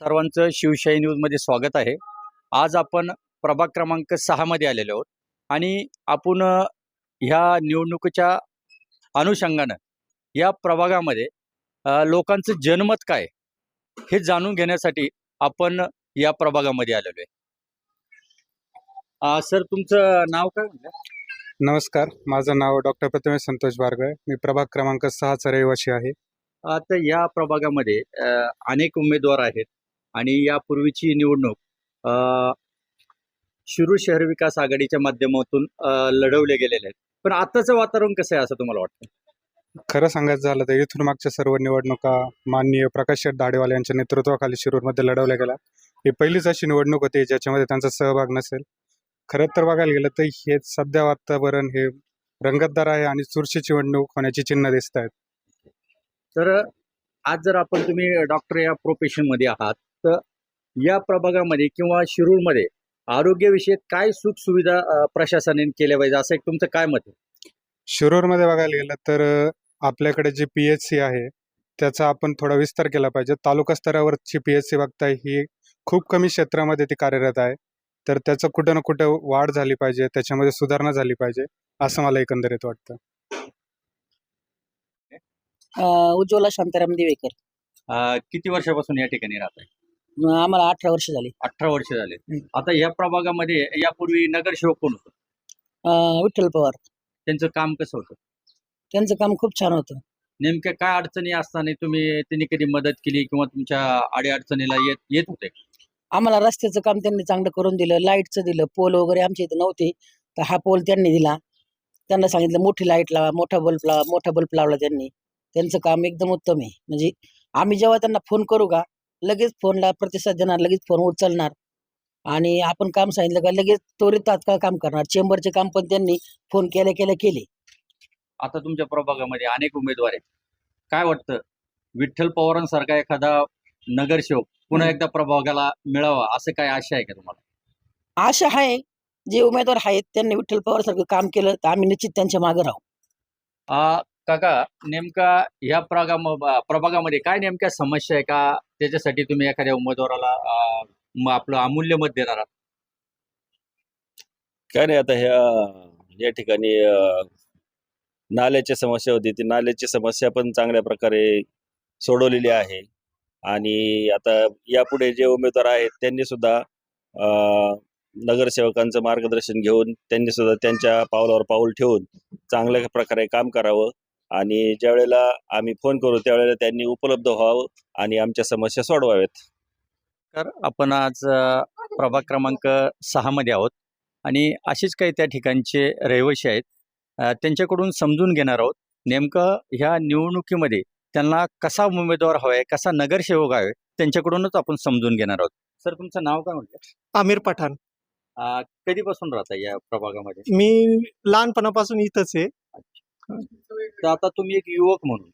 सर्वांचं शिवशाही न्यूजमध्ये स्वागत आहे. आज आपण प्रभाग क्रमांक सहामध्ये आलेलो आहोत. आणि आपण ह्या निवडणुकीच्या अनुषंगानं या प्रभागामध्ये लोकांचं जनमत काय? हे जाणून घेण्यासाठी आपण या प्रभागामध्ये आलेलो आहे. सर तुमचं नाव काय म्हणलं? नमस्कार. माझं नाव डॉक्टर प्रथमेश संतोष बारगळ. मी प्रभाग क्रमांक सहाचा रहिवासी आहे. आता या प्रभागामध्ये अनेक उमेदवार आहेत. आणि यापूर्वीची निवडणूक शिरूर शहर विकास आघाडीच्या माध्यमातून लढवले गेलेले आहेत. पण आताचं वातावरण कसं आहे असं तुम्हाला वाटतं? खरं सांगायचं झालं तर इथून मागच्या सर्व निवडणुका माननीय प्रकाश शेठ दाडेवाल यांच्या नेतृत्वाखाली शिरूरमध्ये लढवल्या गेल्या. ही पहिलीच अशी निवडणूक होती ज्याच्यामध्ये त्यांचा सहभाग नसेल. खरं तर बघायला गेलं तर हे सध्या वातावरण हे रंगतदार आहे आणि चुरशीची निवडणूक होण्याची चिन्ह दिसत आहेत. तर आज जर आपण तुम्ही डॉक्टर या प्रोफेशनमध्ये आहात तर या प्रभागामध्ये किंवा शिरूरमध्ये आरोग्यविषयक काय सुख सुविधा प्रशासनाने केल्या पाहिजे? असं एक तुमचं काय मत आहे? शिरूरमध्ये बघायला गेलं तर आपल्याकडे जे पी एच सी आहे त्याचा आपण थोडा विस्तार केला पाहिजे. तालुका स्तरावरची पी एच सी बघताय ही खूप कमी क्षेत्रामध्ये ती कार्यरत आहे. तर त्याचं कुठं ना कुठं वाढ झाली पाहिजे त्याच्यामध्ये सुधारणा झाली पाहिजे असं मला एकंदरीत वाटतं. अ, उज्ज्वला शांताराम दिवेकर. किती वर्षापासून या ठिकाणी राहत आहे आम्हाला अठरा वर्ष झाली. अठरा वर्ष झाले. आता या प्रभागामध्ये यापूर्वी नगरसेवक कोण होतं? अ, विठ्ठल पवार. त्यांचं काम कसं होतं? त्यांचं काम खूप छान होतं. नेमक्या काय अडचणी असताना तुम्ही त्यांनी कधी मदत केली किंवा तुमच्या अडीअडचणीला येत येत होते? आम्हाला रस्त्याचं काम त्यांनी चांगलं करून दिलं लाईटचं दिलं पोल वगैरे आमच्या इथं नव्हते. तर हा पोल त्यांनी दिला. त्यांना सांगितलं मोठी लाइट लावा मोठा बल्ब लावा मोठा बल्ब लावला त्यांनी. त्यांचं काम एकदम उत्तम आहे. म्हणजे आम्ही जेव्हा त्यांना फोन करू का लगेच फोनला प्रतिसाद देणार लगेच फोन उचलणार. आणि आपण काम सांगितलं का लगेच त्वरित तात्काळ काम करणार. चेंबरचे काम पण त्यांनी फोन केल्या केल्या केले. आता तुमच्या प्रभागामध्ये अनेक उमेदवार आहेत. काय वाटतं? विठ्ठल पवारांसारखा एखादा नगरसेवक पुन्हा एकदा प्रभागाला मिळावा असं काय आशा आहे का तुम्हाला? आशा आहे. जे उमेदवार आहेत त्यांनी विठ्ठल पवार सारखं काम केलं तर आम्ही निश्चित त्यांच्या मागे राहू. काका नेमका या प्रभागा प्रभागामध्ये काय नेमक्या समस्या आहे का? त्याच्यासाठी तुम्ही एखाद्या उमेदवाराला आपलं अमूल्य मत देणार आहात? काय नाही आता ह्या या ठिकाणी नाल्याची समस्या होती. ती नाल्याची समस्या पण चांगल्या प्रकारे सोडवलेली आहे. आणि आता यापुढे जे उमेदवार आहेत त्यांनी सुद्धा नगरसेवकांचं मार्गदर्शन घेऊन त्यांनी सुद्धा त्यांच्या पावलावर पाऊल ठेवून चांगल्या प्रकारे काम करावं. आणि ज्या वेळेला आम्ही फोन करू त्यावेळेला त्यांनी उपलब्ध व्हावं आणि आमच्या समस्या सोडवाव्यात. तर आपण आज प्रभाग क्रमांक सहामध्ये आहोत आणि असेच काही त्या ठिकाणचे रहिवासी आहेत. त्यांच्याकडून समजून घेणार आहोत नेमकं ह्या निवडणुकीमध्ये त्यांना कसा उमेदवार हवा आहे कसा नगरसेवक हवा आहे त्यांच्याकडूनच आपण समजून घेणार आहोत. सर तुमचं नाव काय म्हटलं? आमिर पठाण. अ, कधीपासून राहता या प्रभागामध्ये? मी लहानपणापासून इथंच आहे. तर आता तुम्ही एक युवक म्हणून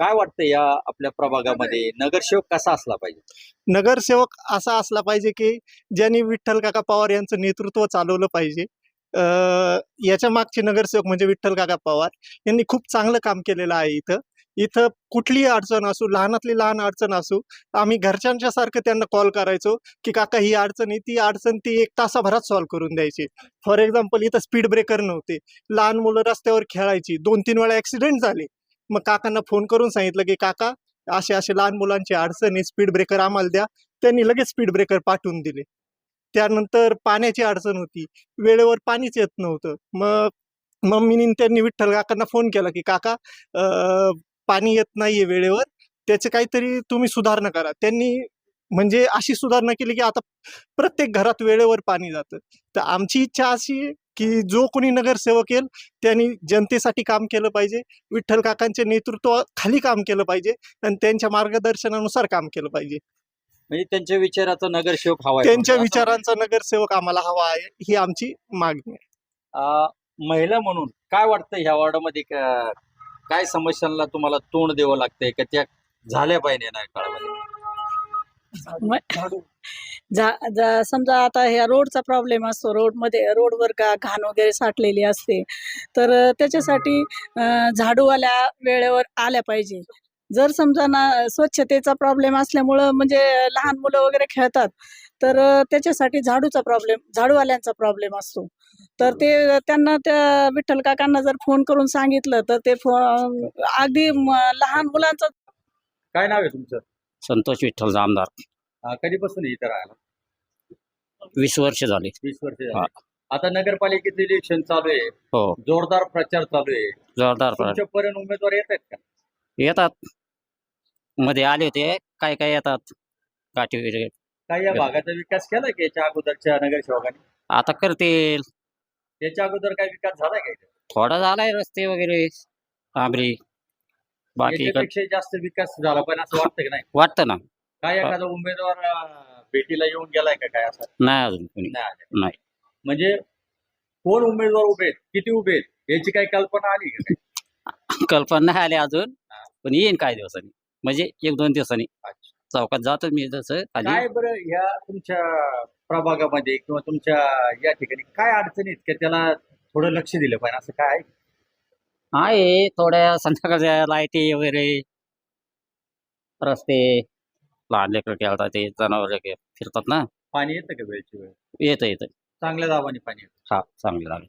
काय वाटतं या आपल्या प्रभागामध्ये? नगरसेवक कसा असला पाहिजे? नगरसेवक असा असला पाहिजे की ज्यांनी विठ्ठल काका पवार यांचं नेतृत्व चालवलं पाहिजे. याच्या मागचे नगरसेवक म्हणजे विठ्ठल काका पवार. यांनी खूप चांगलं काम केलेलं आहे इथं. इथं कुठलीही अडचण असू लहानातली लहान अडचण असू आम्ही घरच्यांच्या सारखं त्यांना कॉल करायचो की काका ही अडचण आहे ती अडचण ती एक तासाभरात सॉल्व्ह करून द्यायची. फॉर एक्झाम्पल इथं स्पीड ब्रेकर नव्हते. लहान मुलं रस्त्यावर खेळायची. दोन तीन वेळा ॲक्सिडेंट झाले. मग काकांना फोन करून सांगितलं की काका असे असे लहान मुलांची अडचण आहे स्पीड ब्रेकर आम्हाला द्या. त्यांनी लगेच स्पीड ब्रेकर पाठवून दिले. त्यानंतर पाण्याची अडचण होती. वेळेवर पाणीच येत नव्हतं. मग मम्मीनी त्यांनी विठ्ठल काकांना फोन केला की काका पाणी येत नाहीये वेळेवर त्याचे काहीतरी तुम्ही सुधारणा करा. त्यांनी म्हणजे अशी सुधारणा केली की आता प्रत्येक घरात वेळेवर पाणी जातं. तर आमची इच्छा अशी आहे की जो कोणी नगरसेवक येईल त्यांनी जनतेसाठी काम केलं पाहिजे विठ्ठल काकांच्या नेतृत्वाखाली काम केलं पाहिजे आणि त्यांच्या मार्गदर्शनानुसार काम केलं पाहिजे. म्हणजे त्यांच्या विचाराचा नगरसेवक हवा त्यांच्या असं विचारांचा नगरसेवक आम्हाला हवा आहे ही आमची मागणी आहे. महिला म्हणून काय वाटतं ह्या वॉर्डामध्ये? काय समस्यांना तुम्हाला तोंड द्यावं लागतंय? का त्या झाल्या पाहिजे येणाऱ्या काळामध्ये? जा- जा- समजा आता ह्या रोडचा प्रॉब्लेम असतो. रोडमध्ये रोडवर का घाण वगैरे साठलेली असते. तर त्याच्यासाठी झाडूवाल्या वेळेवर आल्या पाहिजे. जर समजा ना स्वच्छतेचा प्रॉब्लेम असल्यामुळं म्हणजे लहान मुलं वगैरे खेळतात. तर त्याच्यासाठी झाडूचा प्रॉब्लेम झाडूवाल्यांचा प्रॉब्लेम असतो. तर ते त्यांना त्या विठ्ठल काकांना जर फोन करून सांगितलं तर ते अगदी लहान मुलांचं काय नाव आहे तुमचं? संतोष विठ्ठल जामदार. कधीपासून इथं राहायला? वीस वर्ष झाली. वीस वर्ष झाली. हा. आता नगरपालिकेचं इलेक्शन चालू आहे. हो. जोरदार प्रचार चालू आहे. जोरदार. तुमच्यापर्यंत उमेदवार येत आहेत का? येतात. मध्ये आले होते काय काय येतात? काठी वगैरे. काय या. भागाचा विकास केला की याच्या अगोदरच्या नगरसेवकांनी आता करतील याच्या अगोदर काय विकास झाला का इथे? थोडा झालाय रस्ते वगैरे आंबरी बाकी याच्यापेक्षा जास्त विकास झाला पण असं वाटतं की नाही वाटतं ना काय एखादा उमेदवार अं, भेटीला येऊन गेलाय का काय असं नाही अजून कोणी नाही आले. नाही. म्हणजे कोण उमेदवार उभे आहेत किती उभे आहेत याची काही कल्पना आली का काही? कल्पना नाही आली अजून पण येईन काही दिवसांनी म्हणजे एक दोन दिवसांनी. चौकात जातो मी जसं काय बरं ह्या तुमच्या प्रभागामध्ये किंवा तुमच्या या ठिकाणी काय अडचणी आहेत का? त्याला थोडं लक्ष दिलं पाहिजे असं काय आहे? आहे थोड्या संध्याकाळच्या लाईटी वगैरे. रस्ते लहान लेकरं खेळतात ते जनावर फिरतात ना. पाणी येतं का वेळची वेळ? येतं येतं. चांगल्या दाबाने पाणी येतं. हा चांगलं लागेल